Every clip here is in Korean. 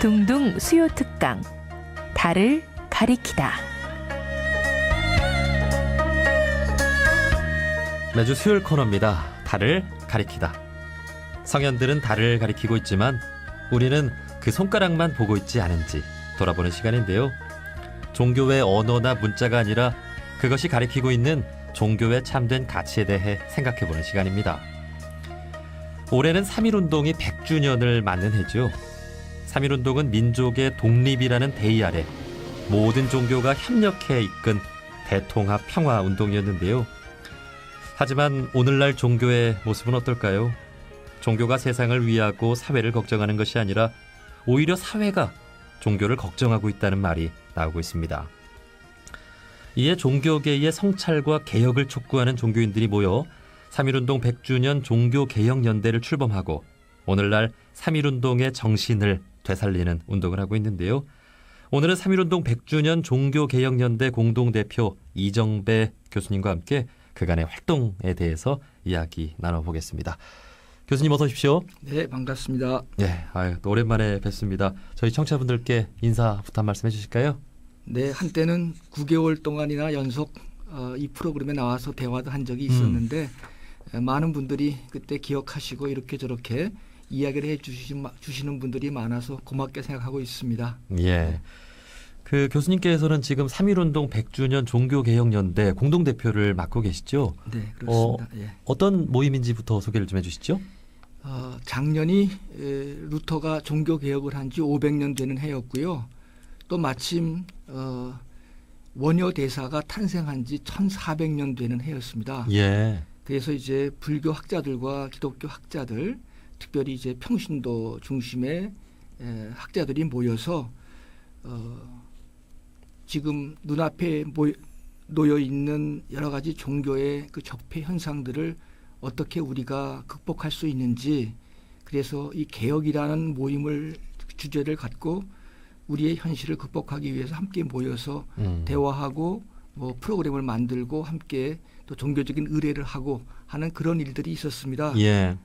둥둥 수요 특강 달을 가리키다. 매주 수요일 코너입니다. 달을 가리키다. 성현들은 달을 가리키고 있지만 우리는 그 손가락만 보고 있지 않은지 돌아보는 시간인데요. 종교의 언어나 문자가 아니라 그것이 가리키고 있는 종교의 참된 가치에 대해 생각해 보는 시간입니다. 올해는 3.1 운동이 100주년을 맞는 해죠. 3.1운동은 민족의 독립이라는 대의 아래 모든 종교가 협력해 이끈 대통합 평화 운동이었는데요. 하지만 오늘날 종교의 모습은 어떨까요? 종교가 세상을 위하고 사회를 걱정하는 것이 아니라 오히려 사회가 종교를 걱정하고 있다는 말이 나오고 있습니다. 이에 종교계의 성찰과 개혁을 촉구하는 종교인들이 모여 3.1운동 100주년 종교개혁연대를 출범하고 오늘날 3.1운동의 정신을 되살리는 운동을 하고 있는데요. 오늘은 3.1운동 100주년 종교개혁연대 공동대표 이정배 교수님과 함께 그간의 활동에 대해서 이야기 나눠보겠습니다. 교수님 어서 오십시오. 네, 반갑습니다. 예, 아유, 또 오랜만에 뵙습니다. 저희 청취자분들께 인사부터 한 말씀 해주실까요? 네, 한때는 9개월 동안이나 연속 어, 이 프로그램에 나와서 대화도 한 적이 있었는데 에, 많은 분들이 그때 기억하시고 이렇게 저렇게 이야기를 해 주시는, 주시는 분들이 많아서 고맙게 생각하고 있습니다. 예. 그 교수님께서는 지금 3.1운동 100주년 종교개혁연대 공동대표를 맡고 계시죠? 네, 그렇습니다. 예. 어떤 모임인지부터 소개를 좀 해주시죠? 어, 작년이 에, 루터가 종교 개혁을 한 지 500년 되는 해였고요. 또 마침 어, 원효 대사가 탄생한 지 1400년 되는 해였습니다. 예. 그래서 이제 불교 학자들과 기독교 학자들, 특별히 이제 평신도 중심의 에, 학자들이 모여서 어, 지금 눈앞에 모, 놓여 있는 여러 가지 종교의 그 적폐 현상들을 어떻게 우리가 극복할 수 있는지 그래서 이 개혁이라는 모임을 주제를 갖고 우리의 현실을 극복하기 위해서 함께 모여서 음. 대화하고 뭐 프로그램을 만들고 함께 또 종교적인 의례를 하고 하는 그런 일들이 있었습니다. 예.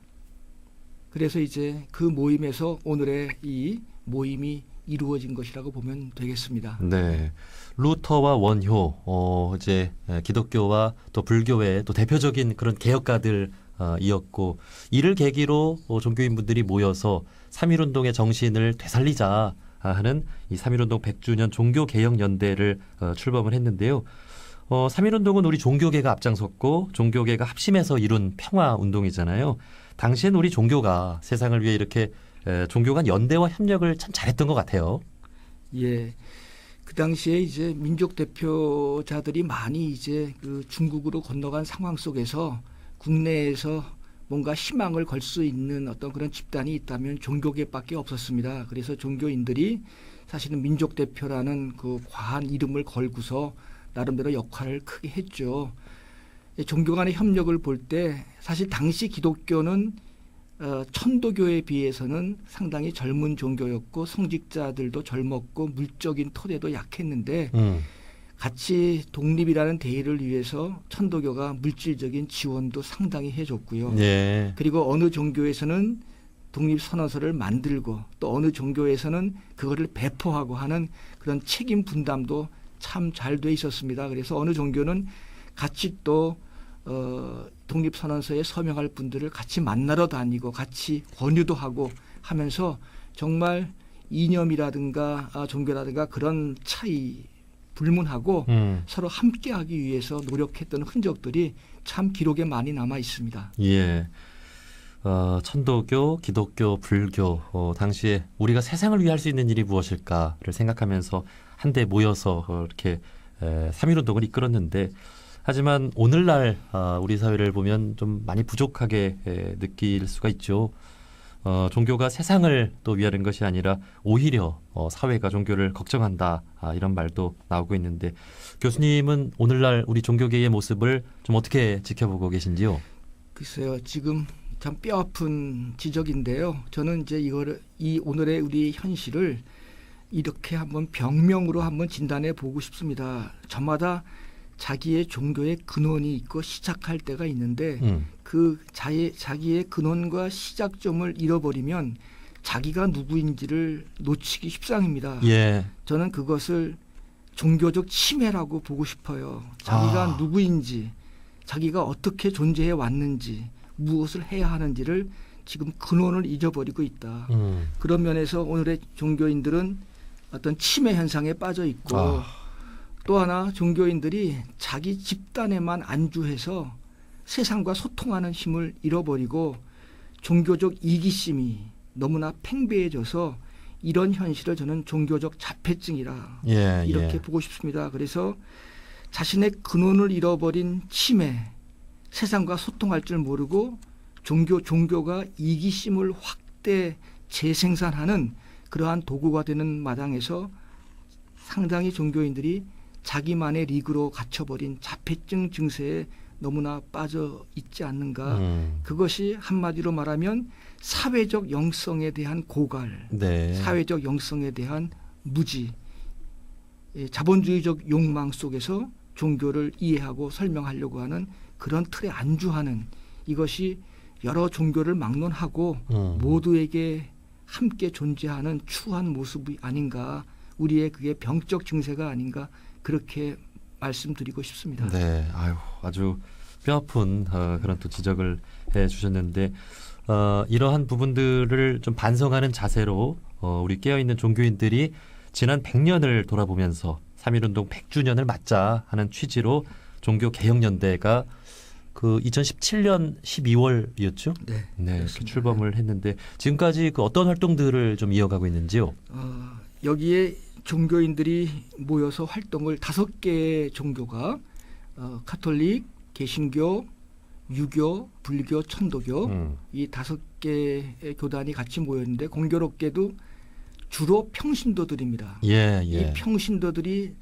그래서 이제 그 모임에서 오늘의 이 모임이 이루어진 것이라고 보면 되겠습니다. 네. 루터와 원효, 어, 이제 에, 기독교와 또 불교의 또 대표적인 그런 개혁가들 어, 이었고 이를 계기로 어, 종교인분들이 모여서 3.1운동의 정신을 되살리자 하는 이 3.1운동 100주년 종교개혁연대를 어, 출범을 했는데요. 어, 3.1운동은 우리 종교계가 앞장섰고 종교계가 합심해서 이룬 평화운동이잖아요. 당시엔 우리 종교가 세상을 위해 이렇게 에, 종교 간 연대와 협력을 참 잘했던 것 같아요. 예. 그 당시에 이제 민족 대표자들이 많이 이제 그 중국으로 건너간 상황 속에서 국내에서 뭔가 희망을 걸 수 있는 어떤 그런 집단이 있다면 종교계밖에 없었습니다. 그래서 종교인들이 사실은 민족 대표라는 그 과한 이름을 걸고서 나름대로 역할을 크게 했죠. 예, 종교 간의 협력을 볼 때 사실 당시 기독교는 어, 천도교에 비해서는 상당히 젊은 종교였고 성직자들도 젊었고 물적인 토대도 약했는데 음. 같이 독립이라는 대의를 위해서 천도교가 물질적인 지원도 상당히 해줬고요. 네. 그리고 어느 종교에서는 독립 선언서를 만들고 또 어느 종교에서는 그거를 배포하고 하는 그런 책임 분담도 참 잘 돼 있었습니다. 그래서 어느 종교는 같이 또 어, 독립 선언서에 서명할 분들을 같이 만나러 다니고 같이 권유도 하고 하면서 정말 이념이라든가 아, 종교라든가 그런 차이 불문하고 음. 서로 함께하기 위해서 노력했던 흔적들이 참 기록에 많이 남아 있습니다. 예. 어, 천도교, 기독교, 불교, 어, 당시에 우리가 세상을 위해 할수 있는 일이 무엇일까를 생각하면서 한데 모여서 어, 이렇게 에, 3.1 운동을 이끌었는데 하지만 오늘날 아, 우리 사회를 보면 좀 많이 부족하게 에, 느낄 수가 있죠. 어, 종교가 세상을 또 위하는 것이 아니라 오히려 어, 사회가 종교를 걱정한다 아, 이런 말도 나오고 있는데 교수님은 오늘날 우리 종교계의 모습을 좀 어떻게 지켜보고 계신지요? 글쎄요, 지금 참 뼈아픈 지적인데요. 저는 이제 이거를 이 오늘의 우리 현실을 이렇게 한번 병명으로 한번 진단해 보고 싶습니다. 저마다 자기의 종교의 근원이 있고 시작할 때가 있는데 음. 그 자의, 자기의 근원과 시작점을 잃어버리면 자기가 누구인지를 놓치기 십상입니다. 예. 저는 그것을 종교적 침해라고 보고 싶어요. 자기가 아. 누구인지, 자기가 어떻게 존재해 왔는지, 무엇을 해야 하는지를 지금 근원을 잊어버리고 있다. 음. 그런 면에서 오늘의 종교인들은 어떤 침해 현상에 빠져 있고 아. 또 하나 종교인들이 자기 집단에만 안주해서 세상과 소통하는 힘을 잃어버리고 종교적 이기심이 너무나 팽배해져서 이런 현실을 저는 종교적 자폐증이라 예. 이렇게 예. 보고 싶습니다. 그래서 자신의 근원을 잃어버린 치매, 세상과 소통할 줄 모르고 종교 종교가 이기심을 확대 재생산하는 그러한 도구가 되는 마당에서 상당히 종교인들이 자기만의 리그로 갇혀버린 자폐증 증세에 너무나 빠져 있지 않는가. 음. 그것이 한마디로 말하면 사회적 영성에 대한 고갈, 네. 사회적 영성에 대한 무지, 예, 자본주의적 욕망 속에서 종교를 이해하고 설명하려고 하는 그런 틀에 안주하는 이것이 여러 종교를 막론하고 음. 모두에게 함께 존재하는 추한 모습이 아닌가 우리의 그게 병적 증세가 아닌가 그렇게 말씀드리고 싶습니다. 네, 아유 아주 뼈아픈 어, 그런 또 지적을 해 주셨는데 어, 이러한 부분들을 좀 반성하는 자세로 어, 우리 깨어 있는 종교인들이 지난 100년을 돌아보면서 3.1운동 100주년을 맞자 하는 취지로 종교 개혁연대가 그 2017년 12월이었죠. 네, 네. 출범을 했는데 지금까지 그 어떤 활동들을 좀 이어가고 있는지요? 어, 여기에 종교인들이 모여서 활동을 다섯 개의 종교가 어, 카톨릭, 개신교, 유교, 불교, 천도교 음. 이 다섯 개의 교단이 같이 모였는데 공교롭게도 주로 평신도들입니다. 예, 이 예. 평신도들이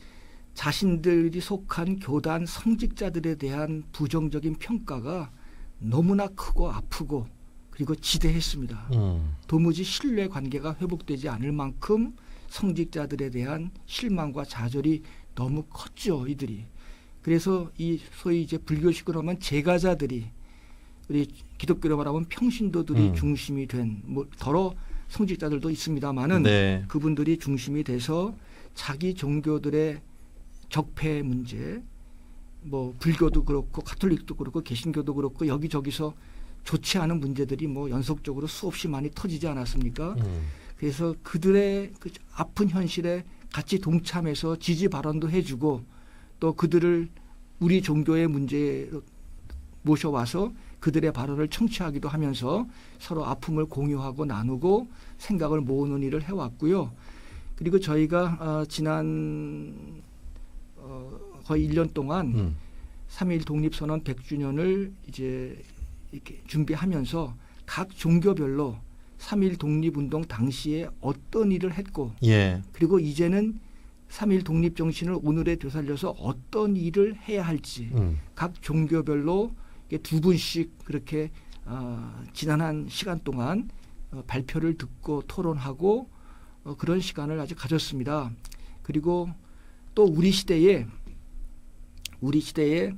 자신들이 속한 교단 성직자들에 대한 부정적인 평가가 너무나 크고 아프고 그리고 지대했습니다. 음. 도무지 신뢰 관계가 회복되지 않을 만큼 성직자들에 대한 실망과 좌절이 너무 컸죠 이들이. 그래서 이 소위 이제 불교식으로 하면 제가자들이 우리 기독교로 말하면 평신도들이 음. 중심이 된 뭐 더러 성직자들도 있습니다만은 네. 그분들이 중심이 돼서 자기 종교들의 적폐 문제, 뭐 불교도 그렇고 가톨릭도 그렇고 개신교도 그렇고 여기저기서 좋지 않은 문제들이 뭐 연속적으로 수없이 많이 터지지 않았습니까? 음. 그래서 그들의 그 아픈 현실에 같이 동참해서 지지 발언도 해주고 또 그들을 우리 종교의 문제로 모셔와서 그들의 발언을 청취하기도 하면서 서로 아픔을 공유하고 나누고 생각을 모으는 일을 해왔고요. 그리고 저희가 어, 지난 어, 거의 1년 동안 음. 3.1 독립선언 100주년을 이제 이렇게 준비하면서 각 종교별로 3.1 독립운동 당시에 어떤 일을 했고 예. 그리고 이제는 3.1 독립 정신을 오늘에 되살려서 어떤 일을 해야 할지 음. 각 종교별로 두 분씩 그렇게 어, 지난 한 시간 동안 어, 발표를 듣고 토론하고 어, 그런 시간을 아주 가졌습니다. 그리고 또 우리 시대에 우리 시대에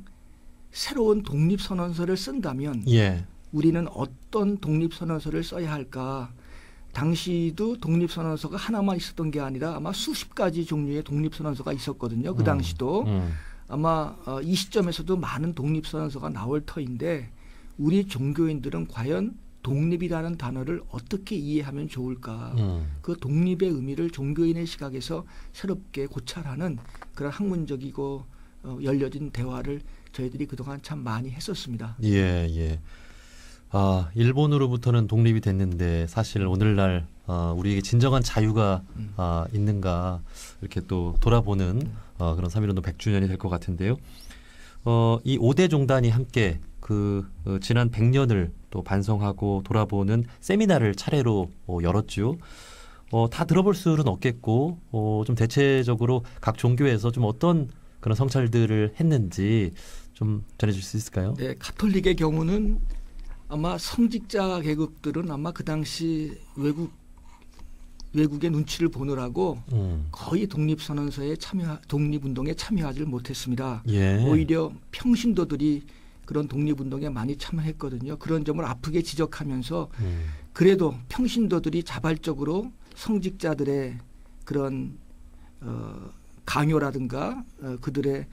새로운 독립 선언서를 쓴다면 예. 우리는 어떤 독립 선언서를 써야 할까? 당시도 독립 선언서가 하나만 있었던 게 아니라 아마 수십 가지 종류의 독립 선언서가 있었거든요. 그 음. 당시도 음. 아마 어, 이 시점에서도 많은 독립 선언서가 나올 터인데 우리 종교인들은 과연 독립이라는 단어를 어떻게 이해하면 좋을까? 음. 그 독립의 의미를 종교인의 시각에서 새롭게 고찰하는 그런 학문적이고 어, 열려진 대화를 저희들이 그동안 참 많이 했었습니다. 예, 예. 아, 일본으로부터는 독립이 됐는데 사실 오늘날 어, 우리에게 진정한 자유가 음. 아, 있는가 이렇게 또 돌아보는 어, 그런 3.1운동 100주년이 될 것 같은데요. 어, 이 5대 종단이 함께 그 어, 지난 100년을 또 반성하고 돌아보는 세미나를 차례로 어, 열었죠. 어, 다 들어볼 수는 없겠고 어, 좀 대체적으로 각 종교에서 좀 어떤 그런 성찰들을 했는지 좀 전해줄 수 있을까요? 네, 가톨릭의 경우는 아마 성직자 계급들은 아마 그 당시 외국 외국의 눈치를 보느라고 음. 거의 독립선언서에 참여 독립운동에 참여하지를 못했습니다. 예. 오히려 평신도들이 그런 독립운동에 많이 참여했거든요. 그런 점을 아프게 지적하면서 음. 그래도 평신도들이 자발적으로 성직자들의 그런 어, 강요라든가 어, 그들의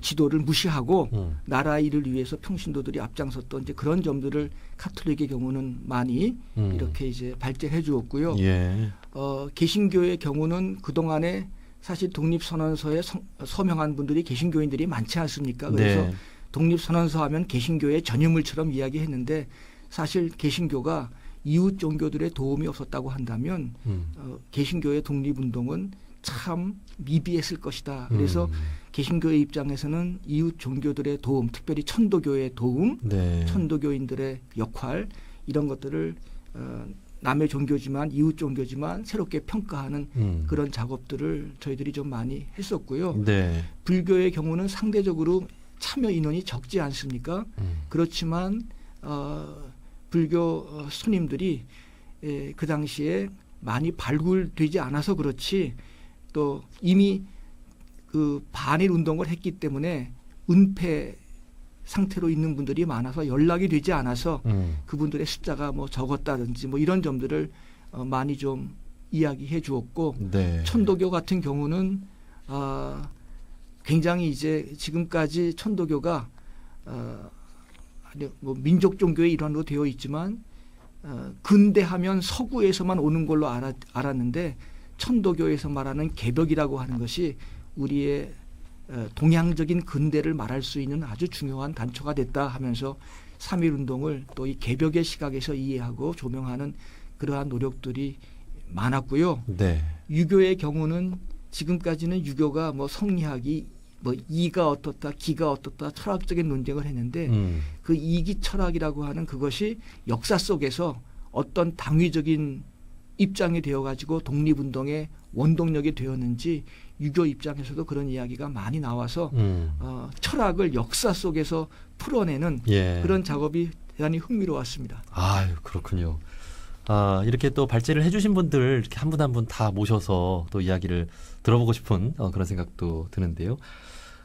지도를 무시하고 음. 나라 일을 위해서 평신도들이 앞장섰던 이제 그런 점들을 카톨릭의 경우는 많이 음. 이렇게 이제 발제해 주었고요. 예. 어, 개신교의 경우는 그 동안에 사실 독립선언서에 성- 서명한 분들이 개신교인들이 많지 않습니까? 그래서 네. 독립선언서 하면 개신교의 전유물처럼 이야기했는데 사실 개신교가 이웃 종교들의 도움이 없었다고 한다면 음. 어, 개신교의 독립운동은 참 미비했을 것이다. 그래서 음. 개신교의 입장에서는 이웃 종교들의 도움, 특별히 천도교의 도움, 네. 천도교인들의 역할 이런 것들을 어, 남의 종교지만 이웃 종교지만 새롭게 평가하는 음. 그런 작업들을 저희들이 좀 많이 했었고요. 네. 불교의 경우는 상대적으로 참여 인원이 적지 않습니까? 음. 그렇지만 어, 불교 어, 스님들이 에, 그 당시에 많이 발굴되지 않아서 그렇지 또 이미 그 반일 운동을 했기 때문에 은폐 상태로 있는 분들이 많아서 연락이 되지 않아서 음. 그분들의 숫자가 뭐 적었다든지 뭐 이런 점들을 어, 많이 좀 이야기해 주었고 네. 천도교 같은 경우는 아, 굉장히 이제 지금까지 천도교가 어, 아니, 뭐 민족 종교의 일환으로 되어 있지만 어, 근대하면 서구에서만 오는 걸로 알았, 알았는데 천도교에서 말하는 개벽이라고 하는 것이 우리의 어, 동양적인 근대를 말할 수 있는 아주 중요한 단초가 됐다 하면서 3.1 운동을 또 이 개벽의 시각에서 이해하고 조명하는 그러한 노력들이 많았고요. 네. 유교의 경우는 지금까지는 유교가 뭐 성리학이 뭐 이가 어떻다 기가 어떻다 철학적인 논쟁을 했는데 음. 그 이기 철학이라고 하는 그것이 역사 속에서 어떤 당위적인 입장이 되어 가지고 독립운동의 원동력이 되었는지 유교 입장에서도 그런 이야기가 많이 나와서 음. 어, 철학을 역사 속에서 풀어내는 예. 그런 작업이 대단히 흥미로웠습니다. 아유 그렇군요. 아 이렇게 또 발제를 해주신 분들 이렇게 한 분 한 분 다 모셔서 또 이야기를 들어보고 싶은 어, 그런 생각도 드는데요.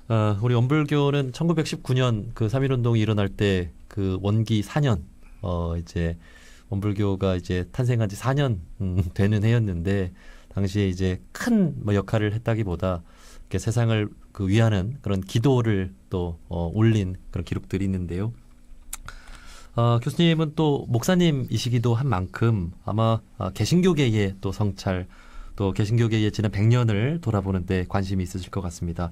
어, 우리 원불교는 1919년 그 3.1운동이 일어날 때 그 원기 4년 어 이제 원불교가 이제 탄생한 지 4년 음, 되는 해였는데 당시에 이제 큰 뭐 역할을 했다기보다 이렇게 세상을 그 위하는 그런 기도를 또 어, 올린 그런 기록들이 있는데요. 어, 교수님은 또 목사님이시기도 한 만큼 아마 어, 개신교계의 또 성찰 또 개신교계의 지난 100년을 돌아보는데 관심이 있으실 것 같습니다.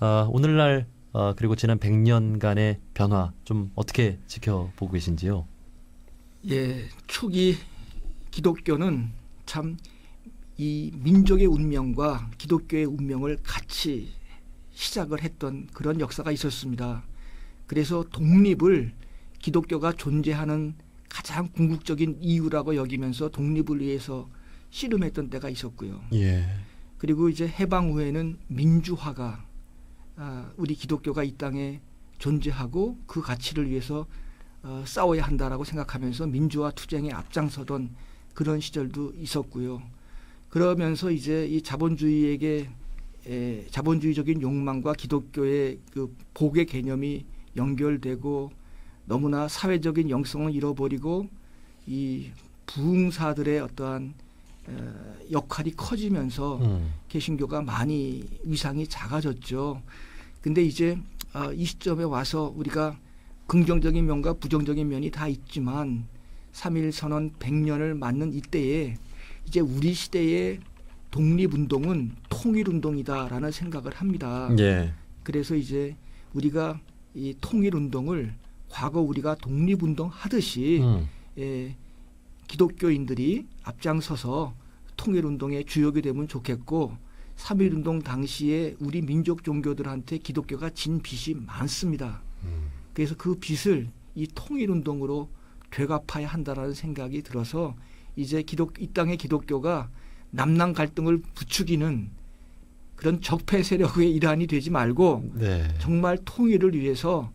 어, 오늘날 어, 그리고 지난 100년간의 변화 좀 어떻게 지켜보고 계신지요? 예, 초기 기독교는 참 이 민족의 운명과 기독교의 운명을 같이 시작을 했던 그런 역사가 있었습니다. 그래서 독립을 기독교가 존재하는 가장 궁극적인 이유라고 여기면서 독립을 위해서 씨름했던 때가 있었고요. 예. 그리고 이제 해방 후에는 민주화가 아, 우리 기독교가 이 땅에 존재하고 그 가치를 위해서 어, 싸워야 한다라고 생각하면서 민주화 투쟁에 앞장서던 그런 시절도 있었고요. 그러면서 이제 이 자본주의에게 에, 자본주의적인 욕망과 기독교의 그 복의 개념이 연결되고 너무나 사회적인 영성을 잃어버리고 이 부흥사들의 어떠한 에, 역할이 커지면서 음. 개신교가 많이 위상이 작아졌죠. 근데 이제 아, 이 시점에 와서 우리가 긍정적인 면과 부정적인 면이 다 있지만 3.1 선언 100년을 맞는 이때에 이제 우리 시대의 독립운동은 통일운동이다라는 생각을 합니다. 예. 그래서 이제 우리가 이 통일운동을 과거 우리가 독립운동 하듯이 음. 예, 기독교인들이 앞장서서 통일운동의 주역이 되면 좋겠고 3.1운동 당시에 우리 민족 종교들한테 기독교가 진 빚이 많습니다. 음. 그래서 그 빚을 이 통일운동으로 되갚아야 한다라는 생각이 들어서 이제 기독 이 땅의 기독교가 남남 갈등을 부추기는 그런 적폐 세력의 일환이 되지 말고 네. 정말 통일을 위해서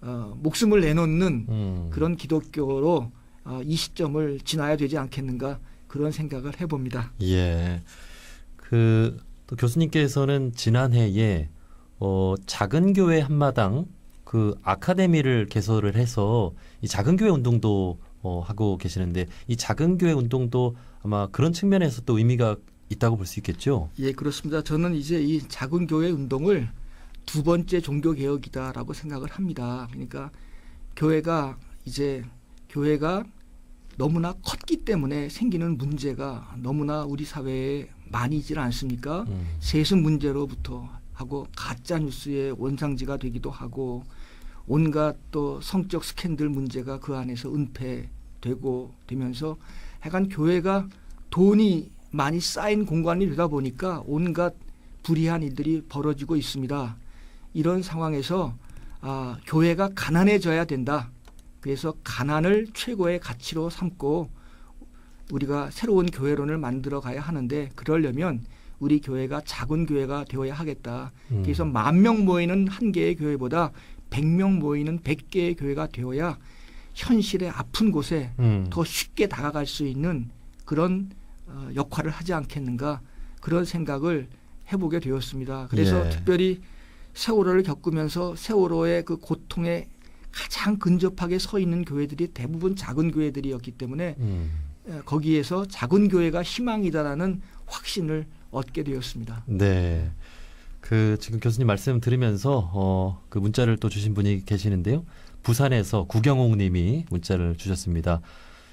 어, 목숨을 내놓는 음. 그런 기독교로 어, 이 시점을 지나야 되지 않겠는가 그런 생각을 해봅니다. 예. 그, 또 교수님께서는 지난해에, 어, 작은 교회 한마당 그 아카데미를 개설을 해서 이 작은 교회 운동도 어, 하고 계시는데 이 작은 교회 운동도 아마 그런 측면에서 또 의미가 있다고 볼 수 있겠죠. 예, 그렇습니다. 저는 이제 이 작은 교회 운동을 두 번째 종교 개혁이다라고 생각을 합니다. 그러니까 교회가 이제 교회가 너무나 컸기 때문에 생기는 문제가 너무나 우리 사회에 많이 있질 않습니까? 음. 세습 문제로부터 하고 가짜 뉴스의 원상지가 되기도 하고 온갖 또 성적 스캔들 문제가 그 안에서 은폐되고 되면서 약간 교회가 돈이 많이 쌓인 공간이 되다 보니까 온갖 불이한 일들이 벌어지고 있습니다. 이런 상황에서 아, 교회가 가난해져야 된다. 그래서 가난을 최고의 가치로 삼고 우리가 새로운 교회론을 만들어 가야 하는데 그러려면 우리 교회가 작은 교회가 되어야 하겠다. 음. 그래서 만 명 모이는 한 개의 교회보다 백 명 모이는 백 개의 교회가 되어야 현실의 아픈 곳에 음. 더 쉽게 다가갈 수 있는 그런 어, 역할을 하지 않겠는가 그런 생각을 해보게 되었습니다. 그래서 예. 특별히 세월호를 겪으면서 세월호의 그 고통에 가장 근접하게 서 있는 교회들이 대부분 작은 교회들이었기 때문에 음. 에, 거기에서 작은 교회가 희망이다라는 확신을 얻게 되었습니다. 네. 그 지금 교수님 말씀 들으면서 어, 그 문자를 또 주신 분이 계시는데요. 부산에서 구경옥 님이 문자를 주셨습니다.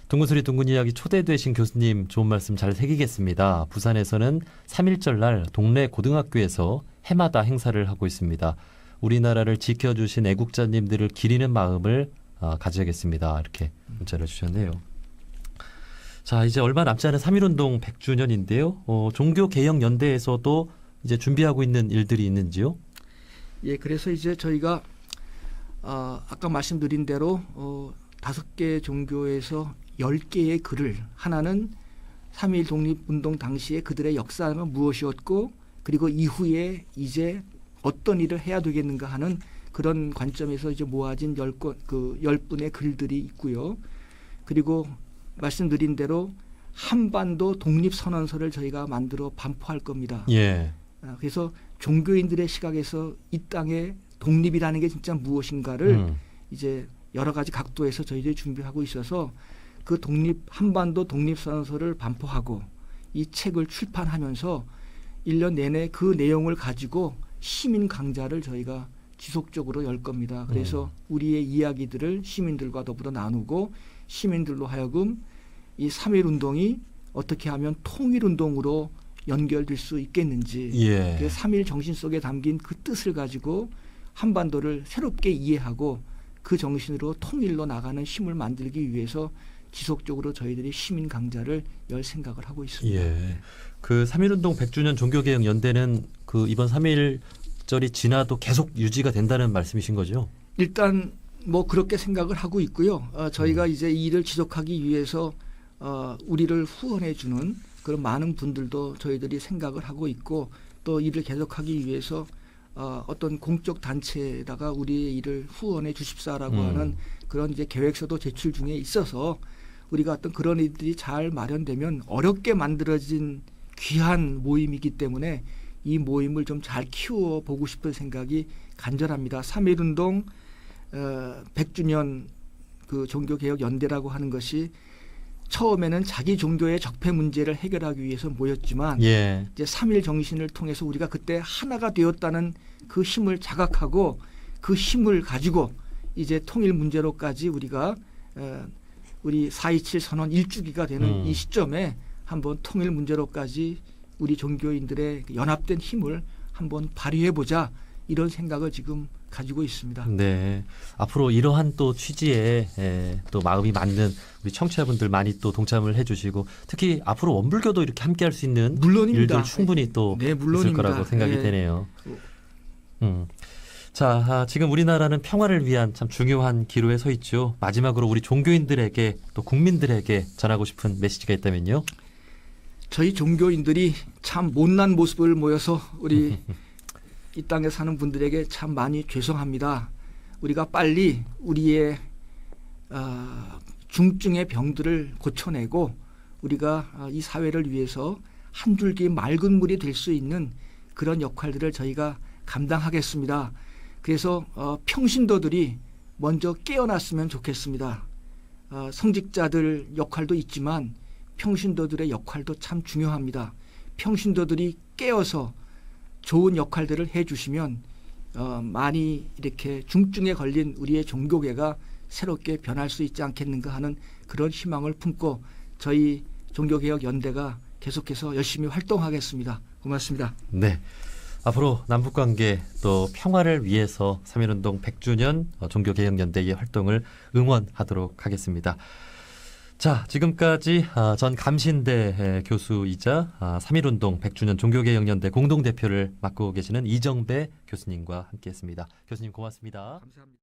둥근소리 둥근 이야기 초대되신 교수님 좋은 말씀 잘 새기겠습니다. 부산에서는 3.1절 날 동네 고등학교에서 해마다 행사를 하고 있습니다. 우리나라를 지켜주신 애국자님들을 기리는 마음을 어, 가져야겠습니다. 이렇게 문자를 주셨네요. 자, 이제 얼마 남지 않은 3.1운동 100주년인데요. 어, 종교개혁연대에서도 이제 준비하고 있는 일들이 있는지요? 예, 그래서 이제 저희가 아, 아까 말씀드린 대로 어, 다섯 개 종교에서 열 개의 글을 하나는 3.1 독립운동 당시에 그들의 역사는 무엇이었고 그리고 이후에 이제 어떤 일을 해야 되겠는가 하는 그런 관점에서 이제 모아진 열 건, 그열 분의 글들이 있고요. 그리고 말씀드린 대로 한반도 독립선언서를 저희가 만들어 반포할 겁니다. 예. 아, 그래서 종교인들의 시각에서 이 땅의 독립이라는 게 진짜 무엇인가를 음. 이제 여러 가지 각도에서 저희들이 준비하고 있어서 그 독립 한반도 독립선언서를 반포하고 이 책을 출판하면서 1년 내내 그 내용을 가지고 시민 강좌를 저희가 지속적으로 열 겁니다. 그래서 음. 우리의 이야기들을 시민들과 더불어 나누고 시민들로 하여금 이3.1 운동이 어떻게 하면 통일 운동으로 연결될 수 있겠는지 예. 그3.1 정신 속에 담긴 그 뜻을 가지고 한반도를 새롭게 이해하고 그 정신으로 통일로 나가는 힘을 만들기 위해서 지속적으로 저희들이 시민 강좌를 열 생각을 하고 있습니다. 예. 그 3.1운동 100주년 종교개혁 연대는 그 이번 3.1절이 지나도 계속 유지가 된다는 말씀이신 거죠? 일단 뭐 그렇게 생각을 하고 있고요. 어, 저희가 음. 이제 이 일을 지속하기 위해서 어, 우리를 후원해 주는 그런 많은 분들도 저희들이 생각을 하고 있고 또 일을 계속하기 위해서 어, 어떤 공적 단체에다가 우리의 일을 후원해 주십사라고 음. 하는 그런 이제 계획서도 제출 중에 있어서 우리가 어떤 그런 일들이 잘 마련되면 어렵게 만들어진 귀한 모임이기 때문에 이 모임을 좀 잘 키워 보고 싶은 생각이 간절합니다. 3.1 운동 어, 100주년 그 종교개혁 연대라고 하는 것이 처음에는 자기 종교의 적폐 문제를 해결하기 위해서 모였지만 예. 이제 3.1 정신을 통해서 우리가 그때 하나가 되었다는 그 힘을 자각하고 그 힘을 가지고 이제 통일 문제로까지 우리가 어, 우리 4.27 선언 일주기가 되는 음. 이 시점에 한번 통일 문제로까지 우리 종교인들의 그 연합된 힘을 한번 발휘해 보자 이런 생각을 지금 가지고 있습니다. 네. 앞으로 이러한 또 취지에 예, 또 마음이 맞는 우리 청취자분들 많이 또 동참을 해주시고 특히 앞으로 원불교도 이렇게 함께 할 수 있는 물론입니다. 일들 충분히 또 네, 있을. 거라고 생각이 예. 되네요. 음. 자, 아, 지금 우리나라는 평화를 위한 참 중요한 기로에 서 있죠. 마지막으로 우리 종교인들에게 또 국민들에게 전하고 싶은 메시지가 있다면요. 저희 종교인들이 참 못난 모습을 모여서 우리 이 땅에 사는 분들에게 참 많이 죄송합니다. 우리가 빨리 우리의 어, 중증의 병들을 고쳐내고 우리가 어, 이 사회를 위해서 한 줄기 맑은 물이 될 수 있는 그런 역할들을 저희가 감당하겠습니다. 그래서 어, 평신도들이 먼저 깨어났으면 좋겠습니다. 어, 성직자들 역할도 있지만 평신도들의 역할도 참 중요합니다. 평신도들이 깨어서 좋은 역할들을 해주시면 어, 많이 이렇게 중증에 걸린 우리의 종교계가 새롭게 변할 수 있지 않겠는가 하는 그런 희망을 품고 저희 종교개혁 연대가 계속해서 열심히 활동하겠습니다. 고맙습니다. 네. 앞으로 남북 관계 또 평화를 위해서 3.1운동 100주년 어, 종교개혁연대의 활동을 응원하도록 하겠습니다. 자, 지금까지 아, 전 감신대 에, 교수이자 아, 3.1운동 100주년 종교개혁연대 공동대표를 맡고 계시는 이정배 교수님과 함께했습니다. 교수님 고맙습니다. 감사합니다.